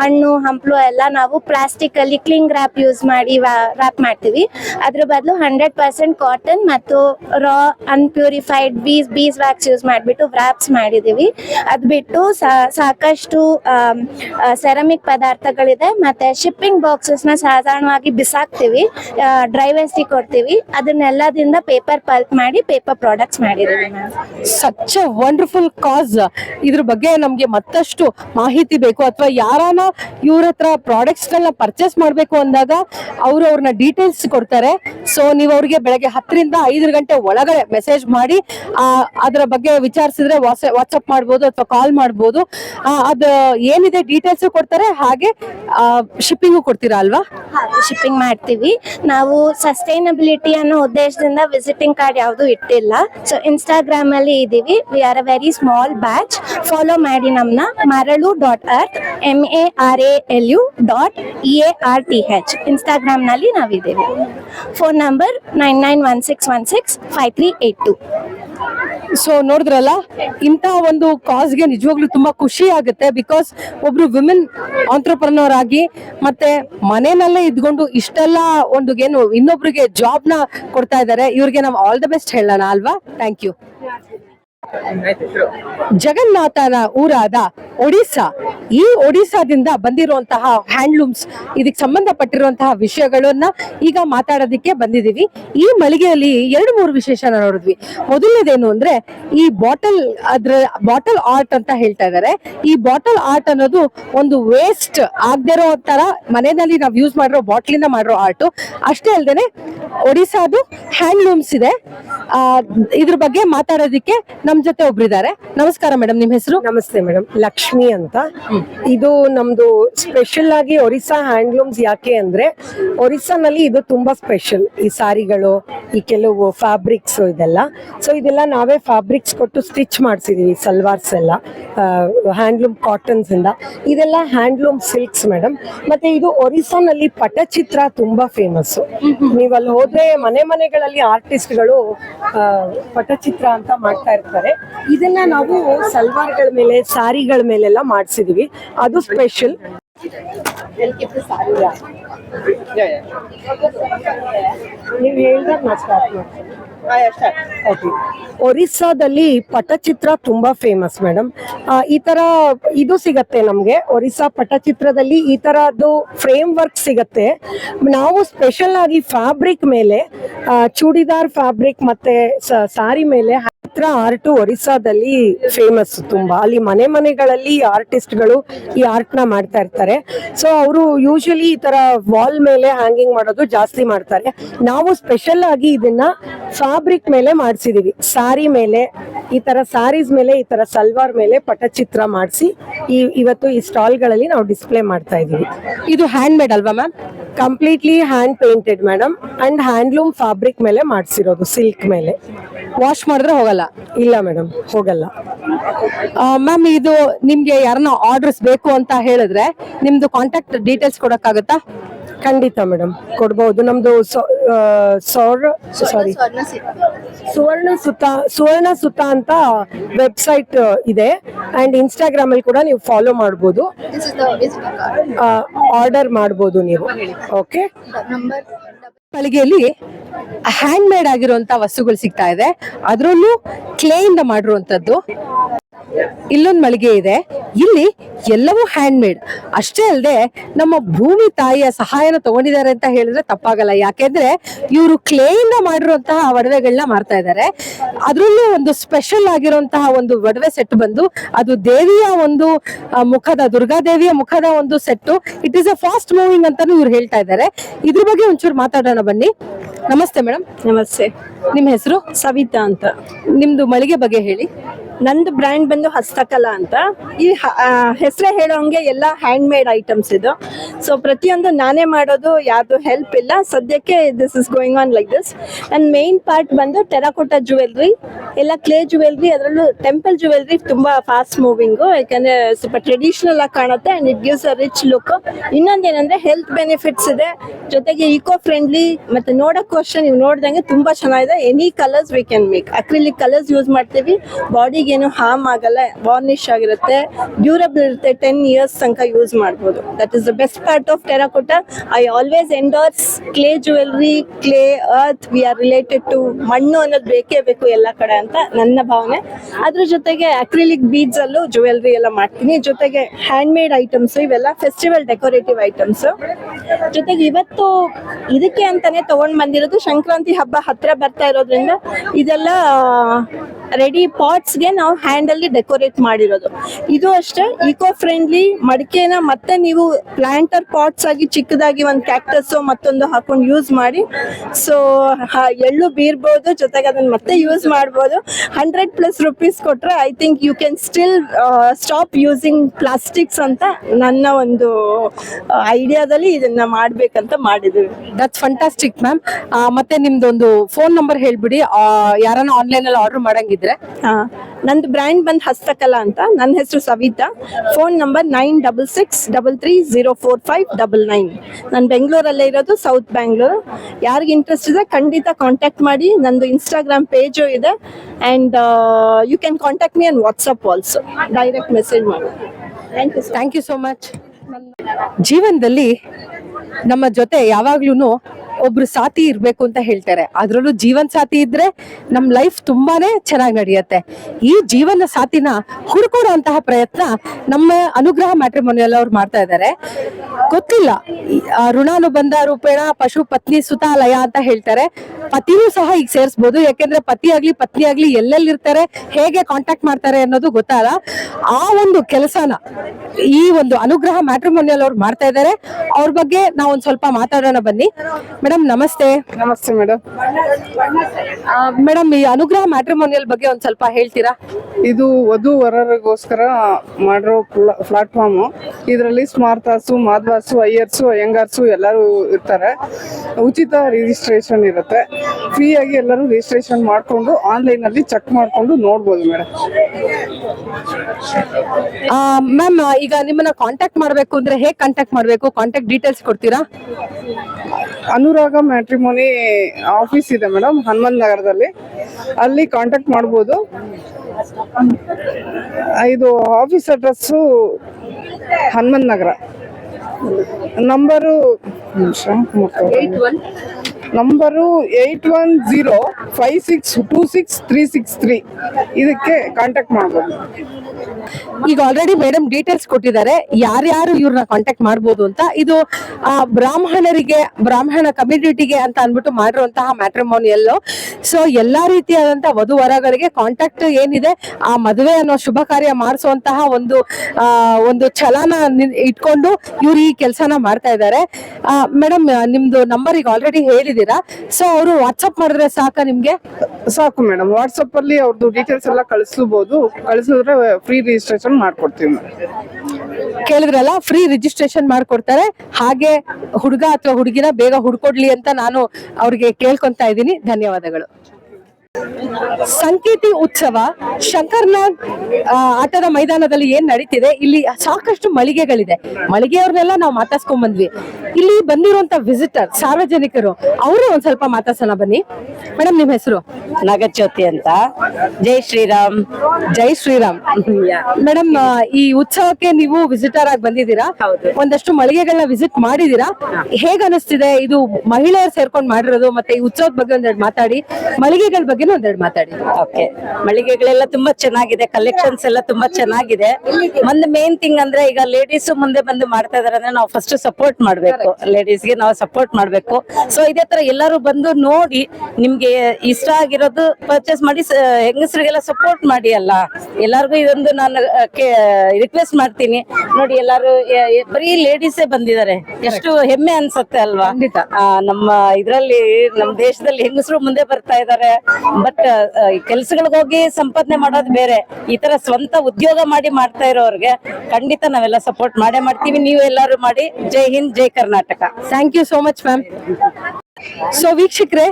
ಹಣ್ಣು, ಹಂಪ್ಲು ಎಲ್ಲ ನಾವು ಪ್ಲಾಸ್ಟಿಕ್ ಅಲ್ಲಿ ಕ್ಲಿಂಗ್ ರ್ಯಾಪ್ ಯೂಸ್ ಮಾಡಿ ರ್ಯಾಪ್ ಮಾಡ್ತೀವಿ. ಅದ್ರ ಬದಲು ಹಂಡ್ರೆಡ್ ಪರ್ಸೆಂಟ್ ಕಾಟನ್ ಮತ್ತು raw unpurified bees bees wax use ಮಾಡಿಬಿಟ್ಟು ವ್ರಾಪ್ಸ್ ಮಾಡಿದೀವಿ. ಅದ್ ಸಾ- ಸಾಕಷ್ಟು ಸೆರಮಿಕ್ ಪದಾರ್ಥಗಳಿದೆ. ಮತ್ತೆ ಶಿಪ್ಪಿಂಗ್ ಬಾಕ್ಸಸ್ನ ಸಾಧಾರಣವಾಗಿ ಬಿಸಾಕ್ತಿವಿ. ಡ್ರೈ ವೇಸ್ಟಿಗೆ ಕೊಡ್ತೀವಿ. ಅದನ್ನೆಲ್ಲದಿಂದ ಪೇಪರ್ ಪಲ್ಪ್ ಮಾಡಿ ಪೇಪರ್ ಪ್ರಾಡಕ್ಟ್ಸ್ ಮಾಡಿದೀವಿ ಸಚ್ ವಂಡರ್ಫುಲ್ ಕಾಸ್ ಇದ್ರ ಬಗ್ಗೆ ನಮ್ಗೆ ಮತ್ತಷ್ಟು ಮಾಹಿತಿ ಬೇಕು. ಅಥವಾ ಯಾರಾನ ಇವ್ರ ಹತ್ರ ಪ್ರಾಡಕ್ಟ್ಸ್ ಗಳನ್ನ ಪರ್ಚೇಸ್ ಮಾಡ್ಬೇಕು ಅಂದಾಗ ಅವ್ರು ಅವ್ರನ್ನ ಡೀಟೇಲ್ಸ್ ಕೊಡ್ತಾರೆ. ಸೊ ನೀವು ಅವ್ರಿಗೆ ಬೆಳಗ್ಗೆ ಹತ್ತರಿಂದ ಐದು ಗಂಟೆ ಒಳಗಡೆ ಮೆಸೇಜ್ ಮಾಡಿ ಅದರ ಬಗ್ಗೆ ವಿಚಾರಿಸಿದ್ರೆ ವಾಟ್ಸಪ್ ಮಾಡ್ಬೋದು ಅಥವಾ ಕಾಲ್ ಮಾಡ್ಬೋದು. ಅದು ಏನಿದೆ ಡೀಟೇಲ್ಸ್ ಕೊಡ್ತಾರೆ, ಹಾಗೆ ಶಿಪ್ಪಿಂಗು ಕೊಡ್ತೀರಾ ಅಲ್ವಾ? ಶಿಪ್ಪಿಂಗ್ ಮಾಡ್ತೀವಿ. ನಾವು ಸಸ್ಟೈನಬಿಲಿಟಿ ಅನ್ನೋ ಉದ್ದೇಶದಿಂದ ವಿಸಿಟಿಂಗ್ ಕಾರ್ಡ್ ಯಾವುದು ಇಟ್ಟಿಲ್ಲ. ಸೊ ಇನ್ಸ್ಟಾಗ್ರಾಮ್ ಅಲ್ಲಿ ಇದೀವಿ we are a very small batch follow ಮಾಡಿ ನಮ್ನ. Maralu dot earth M A R A L U dot E A R T H ಇನ್ಸ್ಟಾಗ್ರಾಮ್ನಲ್ಲಿ ನಾವಿದ್ದೀವಿ. Phone number nine nine one six one six five three eight two so ನೋಡಿದ್ರಲ್ಲ ಇಂಥ ಒಂದು ಕಾಸ್ಗೆ ನಿಜವಾಗ್ಲೂ ತುಂಬಾ ಖುಷಿ ಆಗುತ್ತೆ ಬಿಕಾಸ್ ಒಬ್ರು ವಿಮೆನ್ ಆಂಟ್ರಪ್ರನರ್ ಆಗಿ ಮತ್ತೆ ಮನೆಯಲ್ಲೇ ಇದ್ಕೊಂಡು ಇಷ್ಟೆಲ್ಲ ಒಂದು ಏನು ಇನ್ನೊಬ್ರಿಗೆ ಜಾಬ್ನ ಕೊಡ್ತಾ ಇದ್ದಾರೆ. ಇವ್ರಿಗೆ ನಾವು ಆಲ್ ದ ಬೆಸ್ಟ್ ಹೇಳೋಣ ಅಲ್ವಾ? ಥ್ಯಾಂಕ್ ಯು ಜಗನ್ನಾಥನ ಊರಾದ ಒಡಿಸ್ಸಾ. ಈ ಒಡಿಸಾದಿಂದ ಬಂದಿರುವಂತಹ ಹ್ಯಾಂಡ್ಲೂಮ್ಸ್ ಇದಕ್ಕೆ ಸಂಬಂಧಪಟ್ಟಿರುವಂತಹ ವಿಷಯಗಳನ್ನ ಈಗ ಮಾತಾಡೋದಕ್ಕೆ ಬಂದಿದೀವಿ ಈ ಮಳಿಗೆಯಲ್ಲಿ ಎರಡು ಮೂರು ವಿಶೇಷನ ನೋಡಿದ್ವಿ. ಮೊದಲನೇದೇನು ಅಂದ್ರೆ ಈ ಬಾಟಲ್ ಅದ್ರ ಬಾಟಲ್ ಆರ್ಟ್ ಅಂತ ಹೇಳ್ತಾ ಇದ್ದಾರೆ ಈ ಬಾಟಲ್ ಆರ್ಟ್ ಅನ್ನೋದು ಒಂದು ವೇಸ್ಟ್ ಆಗದೆ ಇರೋ ತರ ಮನೆಯಲ್ಲಿ ನಾವು ಯೂಸ್ ಮಾಡಿರೋ ಬಾಟ್ಲಿಂದ ಮಾಡಿರೋ ಆರ್ಟ್. ಅಷ್ಟೇ ಅಲ್ಲದೆ ಒಡಿಸಾದು ಹ್ಯಾಂಡ್ಲೂಮ್ಸ್ ಇದೆ. ಆ, ಇದ್ರ ಬಗ್ಗೆ ಮಾತಾಡೋದಕ್ಕೆ ನಮ್ ಜೊತೆ ಒಬ್ರಿದ್ದಾರೆ ನಮಸ್ಕಾರ ಮೇಡಮ್ ನಿಮ್ ಹೆಸರು? ನಮಸ್ತೆ ಮೇಡಮ್. ಲಕ್ಷ್ಮಿ ಅಂತ. ಇದು ನಮ್ದು ಸ್ಪೆಷಲ್ ಆಗಿ ಒರಿಸ್ಸಾ ಹ್ಯಾಂಡ್ಲೂಮ್ಸ್ ಯಾಕೆ ಅಂದ್ರೆ ಒರಿಸ್ಸಾನಲ್ಲಿ ಇದು ತುಂಬಾ ಸ್ಪೆಷಲ್ ಈ ಸಾರಿಗಳು, ಈ ಕೆಲವು ಫ್ಯಾಬ್ರಿಕ್ಸ್ ಇದೆಲ್ಲ. ಸೊ ಇದೆಲ್ಲ ನಾವೇ ಫ್ಯಾಬ್ರಿಕ್ಸ್ ಕೊಟ್ಟು ಸ್ಟಿಚ್ ಮಾಡಿಸಿದೀವಿ, ಸಲ್ವಾರ್ಸ್ ಎಲ್ಲ ಹ್ಯಾಂಡ್ಲೂಮ್ ಕಾಟನ್ಸ್ ಇಂದ. ಇದೆಲ್ಲ ಹ್ಯಾಂಡ್ಲೂಮ್ ಸಿಲ್ಕ್ಸ್ ಮೇಡಮ್ ಮತ್ತೆ ಇದು ಒರಿಸ್ಸಾನಲ್ಲಿ ಪಟಚಿತ್ರ ತುಂಬಾ ಫೇಮಸ್ ನೀವು ಅಲ್ಲಿ ಹೋದ್ರೆ ಮನೆ ಮನೆಗಳಲ್ಲಿ ಆರ್ಟಿಸ್ಟ್ಗಳು ಪಟಚಿತ್ರ ಅಂತ ಮಾಡ್ತಾ ಇರ್ತಾರೆ. ಇದನ್ನ ನಾವು ಸಲ್ವಾರ್ಗಳ ಮೇಲೆ, ಸಾರಿಗಳ ಮೇಲೆಲ್ಲ ಮಾಡಿಸಿದೀವಿ. ಅದು ಸ್ಪೆಷಲ್ ನೀವು ಹೇಳಿದಾಗ ನಾ ಸ್ಟಾರ್ಟ್ ಮಾಡ್ತೀನಿ. Okay. ಒರಿಸ್ಸಾದಲ್ಲಿ ಪಟಚಿತ್ರ ತುಂಬಾ ಫೇಮಸ್ ಮೇಡಮ್ ಈ ತರ ಇದು ಸಿಗತ್ತೆ ನಮ್ಗೆ ಒರಿಸ್ಸಾ ಪಟಚಿತ್ರದಲ್ಲಿ ಈ ತರದ್ದು ಫ್ರೇಮ್ ವರ್ಕ್ ಸಿಗತ್ತೆ. ನಾವು ಸ್ಪೆಷಲ್ ಆಗಿ ಫ್ಯಾಬ್ರಿಕ್ ಮೇಲೆ ಆ, ಚೂಡಿದಾರ್ ಫ್ಯಾಬ್ರಿಕ್ ಮತ್ತೆ ಸಾರಿ ಮೇಲೆ ಚಿತ್ರ ಆರ್ಟ್ ಒರಿಸ್ಸಾದಲ್ಲಿ ಫೇಮಸ್ ತುಂಬಾ. ಅಲ್ಲಿ ಮನೆ ಮನೆಗಳಲ್ಲಿ ಆರ್ಟಿಸ್ಟ್ಗಳು ಈ ಆರ್ಟ್ನ ಮಾಡ್ತಾ ಇರ್ತಾರೆ. ಸೊ ಅವರು ಯೂಶಲಿ ಈ ತರ ವಾಲ್ ಮೇಲೆ ಹ್ಯಾಂಗಿಂಗ್ ಮಾಡೋದು ಜಾಸ್ತಿ ಮಾಡ್ತಾರೆ. ನಾವು ಸ್ಪೆಷಲ್ ಆಗಿ ಇದನ್ನ ಫ್ಯಾಬ್ರಿಕ್ ಮೇಲೆ ಮಾಡಿಸಿದೀವಿ. ಸಾರಿ ಮೇಲೆ ಈ ತರ ಸಾರೀಸ್ ಮೇಲೆ ಈ ತರ ಸಲ್ವಾರ್ ಮೇಲೆ ಪಟಚಿತ್ರ ಮಾಡಿಸಿ ಈ ಇವತ್ತು ಈ ಸ್ಟಾಲ್ಗಳಲ್ಲಿ ನಾವು ಡಿಸ್ಪ್ಲೇ ಮಾಡ್ತಾ ಇದೀವಿ. ಇದು ಹ್ಯಾಂಡ್ ಮೇಡ್ ಅಲ್ವಾ ma'am? Completely hand painted madam and handloom fabric ಮೇಲೆ ಮಾಡಿಸಿರೋದು ಸಿಲ್ಕ್ ಮೇಲೆ. ವಾಶ್ ಮಾಡಿದ್ರೆ ಹೋಗಲ್ಲ? ಇಲ್ಲ ಮೇಡಮ್ ಹೋಗಲ್ಲ. ಮ್ಯಾಮ್ ಇದು ನಿಮ್ಗೆ ಯಾರನ್ನ ಆರ್ಡರ್ಸ್ ಬೇಕು ಅಂತ ಹೇಳಿದ್ರೆ ನಿಮ್ದು ಕಾಂಟ್ಯಾಕ್ಟ್ ಡೀಟೇಲ್ಸ್ ಕೊಡಕ್ಕಾಗತ್ತಾ? ಖಂಡಿತ ಮೇಡಮ್ ಕೊಡ್ಬೋದು. ನಮ್ದು ಸೊ- ಆ, ಸೌರ ಸಾರಿ ಸುವರ್ಣ ಸುತ್ತ ಸುವರ್ಣ ಸುತ್ತ ಅಂತ ವೆಬ್ಸೈಟ್ ಇದೆ. ಅಂಡ್ ಇನ್ಸ್ಟಾಗ್ರಾಮ್ ಅಲ್ಲಿ ಕೂಡ ನೀವು ಫಾಲೋ ಮಾಡ್ಬೋದು. ಆರ್ಡರ್ ಮಾಡ್ಬೋದು ನೀವು. ಓಕೆ ಮಳಿಗೆಯಲ್ಲಿ ಹ್ಯಾಂಡ್ ಮೇಡ್ ಆಗಿರುವಂತ ವಸ್ತುಗಳು ಸಿಗ್ತಾ ಇದೆ. ಅದರಲ್ಲೂ ಕ್ಲೇ ಇಂದ ಮಾಡಿರುವಂತದ್ದು. ಇಲ್ಲೊಂದು ಮಳಿಗೆ ಇದೆ. ಇಲ್ಲಿ ಎಲ್ಲವೂ ಹ್ಯಾಂಡ್ ಮೇಡ್ ಅಷ್ಟೇ ಅಲ್ಲದೆ ನಮ್ಮ ಭೂಮಿ ತಾಯಿಯ ಸಹಾಯನ ತಗೊಂಡಿದ್ದಾರೆ ಅಂತ ಹೇಳಿದ್ರೆ ತಪ್ಪಾಗಲ್ಲ. ಯಾಕೆಂದ್ರೆ ಇವರು ಕ್ಲೇ ಇಂದ ಮಾಡಿರುವಂತಹ ಒಡವೆಗಳನ್ನ ಮಾಡ್ತಾ ಇದ್ದಾರೆ. ಅದರಲ್ಲೂ ಒಂದು ಸ್ಪೆಷಲ್ ಆಗಿರುವಂತಹ ಒಂದು ಒಡವೆ ಸೆಟ್ ಬಂದು ಅದು ದೇವಿಯ ಒಂದು ಮುಖದ ದುರ್ಗಾದೇವಿಯ ಮುಖದ ಒಂದು set it is a fast moving ಅಂತಾನು ಇವ್ರು ಹೇಳ್ತಾ ಇದ್ದಾರೆ. ಇದ್ರ ಬಗ್ಗೆ ಒಂಚೂರು ಮಾತಾಡೋಣ ಬನ್ನಿ. ನಮಸ್ತೆ ಮೇಡಮ್ ನಮಸ್ತೆ. ನಿಮ್ಮ ಹೆಸರು? ಸವಿತಾ ಅಂತ. ನಿಮ್ದು ಮಳಿಗೆ ಬಗ್ಗೆ ಹೇಳಿ. ನಂದು ಬ್ರ್ಯಾಂಡ್ ಬಂದು ಹಸ್ತಕಲಾ ಅಂತ. ಈ ಹೆಸರೇ ಹೇಳೋಂಗೆ ಎಲ್ಲ ಹ್ಯಾಂಡ್ ಮೇಡ್ ಐಟಮ್ಸ್ ಇದು. ಸೊ ಪ್ರತಿಯೊಂದು ನಾನೇ ಮಾಡೋದು, ಯಾರ್ದು ಹೆಲ್ಪ್ ಇಲ್ಲ. ಸದ್ಯಕ್ಕೆ this is going on like this ನನ್ನ ಮೇನ್ ಪಾರ್ಟ್ ಬಂದು ಟೆರಾಕೋಟ ಜುವೆಲ್ರಿ ಎಲ್ಲ ಕ್ಲೇ ಜುವೆಲ್ರಿ ಅದರಲ್ಲೂ ಟೆಂಪಲ್ ಜುವೆಲ್ರಿ ತುಂಬಾ ಫಾಸ್ಟ್ ಮೂವಿಂಗು ಯಾಕಂದ್ರೆ ಸ್ವಲ್ಪ ಟ್ರೆಡಿಷನಲ್ ಆಗಿ ಕಾಣುತ್ತೆ and it gives a rich look ಇನ್ನೊಂದೇನಂದ್ರೆ health benefits ಇದೆ. ಜೊತೆಗೆ ಈಕೋ ಫ್ರೆಂಡ್ಲಿ ಮತ್ತೆ ನೋಡಕ್ಕೂ ಅಷ್ಟೇ ನೀವು ನೋಡ್ದಂಗೆ ತುಂಬಾ ಚೆನ್ನಾಗಿದೆ. Any colours we can make acrylic colours use ಮಾಡ್ತೀವಿ. ಬಾಡಿಗೆ ಏನು ಹಾರ್ಮ್ ಆಗಲ್ಲ ವಾರ್ನಿಶ್ ಆಗಿರುತ್ತೆ ಡ್ಯೂರಬಲ್ ಇರುತ್ತೆ ಟೆನ್ ಇಯರ್ಸ್ ತನಕ ಯೂಸ್ ಮಾಡ್ಬೋದು. That is the best part of terracotta I always endorse clay jewellery clay earth we are related to ಮಣ್ಣು ಅನ್ನೋದು ಬೇಕೇ ಬೇಕು ಎಲ್ಲ ಕಡೆ ಅಂತ ನನ್ನ ಭಾವನೆ. ಅದ್ರ ಜೊತೆಗೆ ಅಕ್ರಿಲಿಕ್ ಬೀಡ್ಸ್ ಅಲ್ಲೂ ಜುವೆಲ್ರಿ ಎಲ್ಲ ಮಾಡ್ತೀನಿ. ಜೊತೆಗೆ ಹ್ಯಾಂಡ್ ಮೇಡ್ ಐಟಮ್ಸ್ ಇವೆಲ್ಲ ಫೆಸ್ಟಿವಲ್ ಡೆಕೋರೇಟಿವ್ ಐಟಮ್ಸ್ ಜೊತೆಗೆ ಇವತ್ತು ಇದಕ್ಕೆ ಅಂತಾನೆ ತಗೊಂಡ್ ಬಂದಿರೋದು ಸಂಕ್ರಾಂತಿ ಹಬ್ಬ ಹತ್ರ ಬರ್ತಾ ಇರೋದ್ರಿಂದ ಇದೆಲ್ಲ ರೆಡಿ ಪಾಟ್ಸ್ಗೆ ನಾವು ಹ್ಯಾಂಡಲ್ಲಿ ಡೆಕೋರೇಟ್ ಮಾಡಿರೋದು. ಇದು ಅಷ್ಟೇ ಇಕೋ ಫ್ರೆಂಡ್ಲಿ ಮಡಿಕೆನ ಮತ್ತೆ ನೀವು ಪ್ಲಾಂಟರ್ ಪಾಟ್ಸ್ ಆಗಿ ಚಿಕ್ಕದಾಗಿ ಒಂದು ಕ್ಯಾಕ್ಟಸ್ ಮತ್ತೊಂದು ಹಾಕೊಂಡು ಯೂಸ್ ಮಾಡಿ. ಸೊ ಎಳ್ಳು ಬೀರ್ಬೋದು, ಜೊತೆಗೆ ಅದನ್ನ ಮತ್ತೆ ಯೂಸ್ ಮಾಡ್ಬೋದು. ಹಂಡ್ರೆಡ್ ಪ್ಲಸ್ ರುಪೀಸ್ ಕೊಟ್ರೆ I think you can still stop using plastics ಅಂತ ನನ್ನ ಒಂದು ಐಡಿಯಾದಲ್ಲಿ ಇದನ್ನ ಮಾಡ್ಬೇಕಂತ ಮಾಡಿದ್ದೀವಿ ದಟ್ಸ್ ಫಂಟಾಸ್ಟಿಕ್ ಮ್ಯಾಮ್ ಮತ್ತೆ ನಿಮ್ದೊಂದು ಫೋನ್ ನಂಬರ್ ಹೇಳ್ಬಿಡಿ. ಯಾರನ್ನ ಆನ್ಲೈನ್ ಅಲ್ಲಿ ಆರ್ಡರ್ ಮಾಡಂಗಿದ್ರೆ ಹಾ ನಂದು ಬ್ರ್ಯಾಂಡ್ ಬಂದ್ ಹಸ್ತಕಲಾ ಅಂತ. ನನ್ನ ಹೆಸರು Savita. Phone number nine double six double three zero four five double nine. ನಾನು ಬೆಂಗಳೂರಲ್ಲೇ ಇರೋದು ಸೌತ್ ಬ್ಯಾಂಗ್ಳೂರು. ಯಾರಿಗೆ ಇಂಟ್ರೆಸ್ಟ್ ಇದೆ ಖಂಡಿತ ಕಾಂಟ್ಯಾಕ್ಟ್ ಮಾಡಿ. ನಂದು ಇನ್ಸ್ಟಾಗ್ರಾಮ್ ಪೇಜು ಇದೆ. And you can contact me on WhatsApp also direct message ಮಾಡಿ. Thank you thank you so much ಜೀವನದಲ್ಲಿ ನಮ್ಮ ಜೊತೆ ಯಾವಾಗ್ಲೂ ಒಬ್ರು ಸಾಥಿ ಇರ್ಬೇಕು ಅಂತ ಹೇಳ್ತಾರೆ. ಅದ್ರಲ್ಲೂ ಜೀವನ್ ಸಾಥಿ ಇದ್ರೆ ನಮ್ ಲೈಫ್ ತುಂಬಾನೇ ಚೆನ್ನಾಗಿ ನಡೆಯುತ್ತೆ. ಈ ಜೀವನ ಸಾಥಿನ ಹುಡ್ಕೊಡುವಂತಹ ಪ್ರಯತ್ನ ನಮ್ಮ ಅನುಗ್ರಹ ಮ್ಯಾಟ್ರಿಮೋನಿಯಲ್ ಅವ್ರು ಮಾಡ್ತಾ ಇದ್ದಾರೆ ಗೊತ್ತಿಲ್ಲ. ಋಣಾನುಬಂಧ ರೂಪೇಣ, ಪಶು, ಪತ್ನಿ ಸುತ ಲಯ ಅಂತ ಹೇಳ್ತಾರೆ. ಪತಿನೂ ಸಹ ಈಗ ಸೇರಿಸ್ಬೋದು. ಯಾಕೆಂದ್ರೆ ಪತಿ ಆಗ್ಲಿ, ಪತ್ನಿ ಆಗ್ಲಿ ಎಲ್ಲೆಲ್ಲಿರ್ತಾರೆ, ಹೇಗೆ ಕಾಂಟ್ಯಾಕ್ಟ್ ಮಾಡ್ತಾರೆ ಅನ್ನೋದು ಗೊತ್ತಲ್ಲ ಆ ಒಂದು ಕೆಲಸನ ಈ ಒಂದು ಅನುಗ್ರಹ ಮ್ಯಾಟ್ರಿಮೋನಿಯಲ್ ಅವ್ರು ಮಾಡ್ತಾ ಇದ್ದಾರೆ ಅವ್ರ ಬಗ್ಗೆ ನಾವು ಒಂದ್ ಸ್ವಲ್ಪ ಮಾತಾಡೋಣ ಬನ್ನಿ. ಮೇಡಮ್ ನಮಸ್ತೆ. ನಮಸ್ತೆ ಮೇಡಮ್. ಮೇಡಮ್ ಈ ಅನುಗ್ರಹ ಮ್ಯಾಟ್ರಿಮೋನಿಯಲ್ ಬಗ್ಗೆ ಒಂದ್ ಸ್ವಲ್ಪ ಹೇಳ್ತೀರಾ? ಇದು ವಧು ವರರಿಗೋಸ್ಕರ ಮಾಡಿರೋ ಪ್ಲಾಟ್ಫಾರ್ಮ್. ಇದರಲ್ಲಿ ಸ್ಮಾರ್ತಾಸು ಮಾಧ್ವಾಸು ಅಯ್ಯರ್ಸು ಅಯ್ಯಂಗಾರ್ಸು ಎಲ್ಲರೂ ಇರ್ತಾರೆ. ಉಚಿತ ರಿಜಿಸ್ಟ್ರೇಷನ್ ಇರುತ್ತೆ. ಫ್ರೀ ಆಗಿ ಎಲ್ಲರೂ ರಿಜಿಸ್ಟ್ರೇಷನ್ ಮಾಡಿಕೊಂಡು ಆನ್ಲೈನ್ ಅಲ್ಲಿ ಚೆಕ್ ಮಾಡ್ಕೊಂಡು ನೋಡ್ಬೋದು ಮೇಡಮ್. ಮ್ಯಾಮ್ ಈಗ ನಿಮ್ಮನ್ನ ಕಾಂಟ್ಯಾಕ್ಟ್ ಮಾಡಬೇಕು ಅಂದ್ರೆ ಹೇಗೆ ಕಾಂಟ್ಯಾಕ್ಟ್ ಮಾಡಬೇಕು? ಕಾಂಟ್ಯಾಕ್ಟ್ ಡೀಟೇಲ್ಸ್ ಕೊಡ್ತೀರಾ? ಅನುರಾಗ ಮ್ಯಾಟ್ರಿಮೋನಿ ಆಫೀಸ್ ಇದೆ ಮೇಡಮ್ ಹನುಮಂತ್ ನಗರದಲ್ಲಿ. ಅಲ್ಲಿ ಕಾಂಟ್ಯಾಕ್ಟ್ ಮಾಡ್ಬೋದು. ಇದು office address Hanumanth Nagar. Number number eight one zero five six two six three six three. ಇದಕ್ಕೆ ಕಾಂಟ್ಯಾಕ್ಟ್ ಮಾಡ್ಬೋದು. ಈಗ ಆಲ್ರೆಡಿ ಮೇಡಮ್ ಡೀಟೇಲ್ಸ್ ಕೊಟ್ಟಿದ್ದಾರೆ. ಯಾರ್ಯಾರು ಇವ್ರನ್ನ ಕಾಂಟ್ಯಾಕ್ಟ್ ಮಾಡ್ಬೋದು ಅಂತ. ಇದು ಬ್ರಾಹ್ಮಣರಿಗೆ, ಬ್ರಾಹ್ಮಣ ಕಮ್ಯುನಿಟಿಗೆ ಅಂತ ಅಂದ್ಬಿಟ್ಟು ಮಾಡಿರುವಂತಹ ಮ್ಯಾಟ್ರಿಮೋನಿಯಲ್ ಸೊ ಎಲ್ಲಾ ರೀತಿಯಾದಂತಹ ವಧು ವರಗಳಿಗೆ ಕಾಂಟ್ಯಾಕ್ಟ್ ಏನಿದೆ, ಆ ಮದುವೆ ಅನ್ನೋ ಶುಭ ಕಾರ್ಯ ಮಾಡಿಸುವಂತಹ ಒಂದು ಒಂದು ಛಲನ ಇಟ್ಕೊಂಡು ಇವ್ರು ಈ ಕೆಲಸನ ಮಾಡ್ತಾ ಇದ್ದಾರೆ. ಮೇಡಮ್ ನಿಮ್ದು ನಂಬರ್ ಈಗ ಆಲ್ರೆಡಿ ಹೇಳಿದೀರಾ ಸೊ ಅವರು ವಾಟ್ಸಪ್ ಮಾಡಿದ್ರೆ ಸಾಕ ನಿಮ್ಗೆ? ಸಾಕು ಮೇಡಮ್ ವಾಟ್ಸಪ್ ಅಲ್ಲಿ ಅವ್ರದ್ದು ಡೀಟೇಲ್ಸ್ ಎಲ್ಲ ಕಳಿಸ್ಬೋದು. ಕಳಿಸಿದ್ರೆ ಫ್ರೀ ರಿಜಿಸ್ಟ್ರೇಷನ್ ಮಾಡ್ಕೊಡ್ತೀವಿ ಕೇಳಿದ್ರಲ್ಲ ಫ್ರೀ ರಿಜಿಸ್ಟ್ರೇಷನ್ ಮಾಡ್ಕೊಡ್ತಾರೆ. ಹಾಗೆ ಹುಡುಗ ಅಥವಾ ಹುಡುಗಿನ ಬೇಗ ಹುಡ್ಕೊಡ್ಲಿ ಅಂತ ನಾನು ಅವ್ರಿಗೆ ಕೇಳ್ಕೊಂತ ಇದ್ದೀನಿ. ಧನ್ಯವಾದಗಳು. ಸಂಕೇತಿ ಉತ್ಸವ ಶಂಕರ್ನಾಗ್ ಆಟದ ಮೈದಾನದಲ್ಲಿ ಏನ್ ನಡೀತಿದೆ ಇಲ್ಲಿ ಸಾಕಷ್ಟು ಮಳಿಗೆಗಳಿದೆ. ಮಳಿಗೆಯವ್ರನ್ನೆಲ್ಲ ನಾವು ಮಾತಾಡ್ಸ್ಕೊಂಡ್ ಬಂದ್ವಿ. ಇಲ್ಲಿ ಬಂದಿರುವಂತ ವಿಸಿಟರ್ ಸಾರ್ವಜನಿಕರು ಅವರು ಒಂದ್ ಸ್ವಲ್ಪ ಮಾತಾಡ್ಸೋಣ ಬನ್ನಿ. ಮೇಡಮ್ ನಿಮ್ ಹೆಸರು? ನಾಗಜ್ಯೋತಿ ಅಂತ. ಜೈ ಶ್ರೀರಾಮ್. ಜೈ ಶ್ರೀರಾಮ್. ಮೇಡಮ್ ಈ ಉತ್ಸವಕ್ಕೆ ನೀವು ವಿಸಿಟರ್ ಆಗಿ ಬಂದಿದ್ದೀರಾ. ಒಂದಷ್ಟು ಮಳಿಗೆಗಳನ್ನ ವಿಸಿಟ್ ಮಾಡಿದೀರಾ ಹೇಗ್ ಅನಿಸ್ತಿದೆ? ಇದು ಮಹಿಳೆಯರು ಸೇರ್ಕೊಂಡ್ ಮಾಡಿರೋದು ಮತ್ತೆ ಈ ಉತ್ಸವದ ಬಗ್ಗೆ ಒಂದೆರಡು ಮಾತಾಡಿ. ಮಳಿಗೆಗಳ ಬಗ್ಗೆನೂ ಒಂದೆರಡು ಮಾತಾಡಿ ಓಕೆ ಮಳಿಗೆಗಳೆಲ್ಲ ತುಂಬಾ ಚೆನ್ನಾಗಿದೆ ಕಲೆಕ್ಷನ್ಸ್ ಎಲ್ಲ ತುಂಬಾ ಚೆನ್ನಾಗಿದೆ. ಒಂದು ಮೇನ್ ಥಿಂಗ್ ಅಂದ್ರೆ ಈಗ ಲೇಡೀಸ್ ಮುಂದೆ ಬಂದು ಮಾಡ್ತಾ ಇದಾರೆ ಅಂದ್ರೆ ನಾವು ಫಸ್ಟ್ ಸಪೋರ್ಟ್ ಮಾಡ್ಬೇಕು. ಲೇಡೀಸ್ಗೆ ನಾವು ಸಪೋರ್ಟ್ ಮಾಡ್ಬೇಕು. ಸೊ ಇದೇ ತರ ಎಲ್ಲರೂ ಬಂದು ನೋಡಿ ನಿಮ್ಗೆ ಇಷ್ಟ ಆಗಿರೋದು ಪರ್ಚೇಸ್ ಮಾಡಿ ಹೆಂಗಸರಿಗೆಲ್ಲ ಸಪೋರ್ಟ್ ಮಾಡಿ ಅಲ್ಲ. ಎಲ್ಲಾರ್ಗು ಇದೊಂದು ನಾನು ರಿಕ್ವೆಸ್ಟ್ ಮಾಡ್ತೀನಿ. ನೋಡಿ ಎಲ್ಲಾರು ಬರೀ ಲೇಡೀಸೇ ಬಂದಿದ್ದಾರೆ. ಎಷ್ಟು ಹೆಮ್ಮೆ ಅನ್ಸುತ್ತೆ ಅಲ್ವಾ? ನಮ್ಮ ಇದ್ರಲ್ಲಿ ನಮ್ಮ ದೇಶದಲ್ಲಿ ಹೆಂಗಸರು ಮುಂದೆ ಬರ್ತಾ ಇದ್ದಾರೆ. ಬಟ್ ಕೆಲ್ಸಗಳಿಗೆ ಹೋಗಿ ಸಂಪಾದನೆ ಮಾಡೋದು ಬೇರೆ. ಈ ತರ ಸ್ವಂತ ಉದ್ಯೋಗ ಮಾಡಿ ಮಾಡ್ತಾ ಇರೋರ್ಗೆ ಖಂಡಿತ ನಾವೆಲ್ಲ ಸಪೋರ್ಟ್ ಮಾಡೇ ಮಾಡ್ತೀವಿ. ನೀವು ಎಲ್ಲರೂ ಮಾಡಿ. Jai Hind Jai Karnataka. Thank you so much ma'am so ವೀಕ್ಷಕರೇ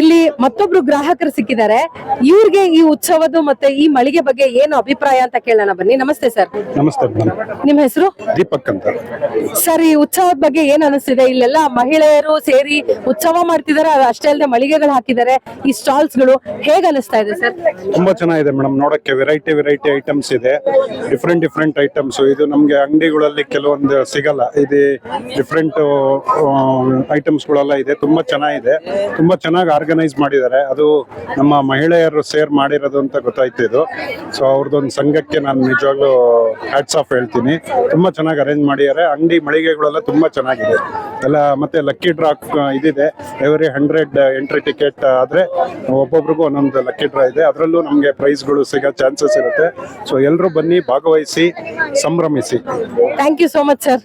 ಇಲ್ಲಿ ಮತ್ತೊಬ್ರು ಗ್ರಾಹಕರು ಸಿಕ್ಕಿದ್ದಾರೆ. ಇವ್ರಿಗೆ ಈ ಉತ್ಸವದ ಮತ್ತೆ ಈ ಮಳಿಗೆ ಬಗ್ಗೆ ಏನು ಅಭಿಪ್ರಾಯ ಅಂತ ಕೇಳೋಣ ಬನ್ನಿ. ನಮಸ್ತೆ ಸರ್. ನಮಸ್ತೆ ನಿಮ್ ಹೆಸರು? ದೀಪಕ್ ಅಂತ. ಸರ್ ಈ ಉತ್ಸವದ ಬಗ್ಗೆ ಏನ್ ಅನಿಸ್ತಿದೆ? ಇಲ್ಲೆಲ್ಲ ಮಹಿಳೆಯರು ಸೇರಿ ಉತ್ಸವ ಮಾಡ್ತಿದ್ದಾರೆ ಅಷ್ಟೇ ಅಲ್ಲದೆ ಮಳಿಗೆಗಳು ಹಾಕಿದ್ದಾರೆ ಈ ಸ್ಟಾಲ್ಸ್ಗಳು ಹೇಗ್ ಅನಿಸ್ತಾ ಇದೆ ಸರ್? ತುಂಬಾ ಚೆನ್ನಾಗಿದೆ ಮೇಡಮ್. ನೋಡಕ್ಕೆ ವೆರೈಟಿ ವೆರೈಟಿ ಐಟಮ್ಸ್ ಇದೆ. ಡಿಫ್ರೆಂಟ್ ಡಿಫ್ರೆಂಟ್ ಐಟಮ್ಸ್ ಇದು ನಮ್ಗೆ ಅಂಗಡಿಗಳಲ್ಲಿ ಕೆಲವೊಂದು ಸಿಗಲ್ಲ. ಇದು ಡಿಫ್ರೆಂಟ್ ಐಟಮ್ಸ್ ಗಳೆಲ್ಲ ಇದೆ. ತುಂಬಾ ಚೆನ್ನಾಗಿದೆ. ತುಂಬಾ ಚೆನ್ನಾಗಿ ಆರ್ಗನೈಸ್ ಮಾಡಿದ್ದಾರೆ. ಅದು ನಮ್ಮ ಮಹಿಳೆಯರು ಸೇರ್ ಮಾಡಿರೋದು ಅಂತ ಗೊತ್ತಾಯ್ತು ಇದು. ಸೊ ಅವ್ರದ್ದೊಂದು ಸಂಘಕ್ಕೆ ನಾನು ನಿಜವಾಗ್ಲೂ ಹ್ಯಾಟ್ಸ್ ಆಫ್ ಹೇಳ್ತೀನಿ. ತುಂಬಾ ಚೆನ್ನಾಗಿ ಅರೇಂಜ್ ಮಾಡಿದ್ದಾರೆ. ಅಂಗಡಿ ಮಳಿಗೆಗಳೆಲ್ಲ ತುಂಬಾ ಚೆನ್ನಾಗಿದೆ. ಎಲ್ಲ ಮತ್ತೆ ಲಕ್ಕಿ ಡ್ರಾ ಇದಿದೆ. ಎವ್ರಿ ಹಂಡ್ರೆಡ್ ಎಂಟ್ರಿ ಟಿಕೆಟ್ ಆದ್ರೆ ಒಬ್ಬೊಬ್ರಿಗೂ ಒಂದೊಂದು ಲಕ್ಕಿ ಡ್ರಾ ಇದೆ. ಅದರಲ್ಲೂ ನಮಗೆ ಪ್ರೈಸ್ಗಳು ಸಿಗೋ ಚಾನ್ಸಸ್ ಇರುತ್ತೆ. ಸೊ ಎಲ್ಲರೂ ಬನ್ನಿ, ಭಾಗವಹಿಸಿ, ಸಂಭ್ರಮಿಸಿ. Thank you so much sir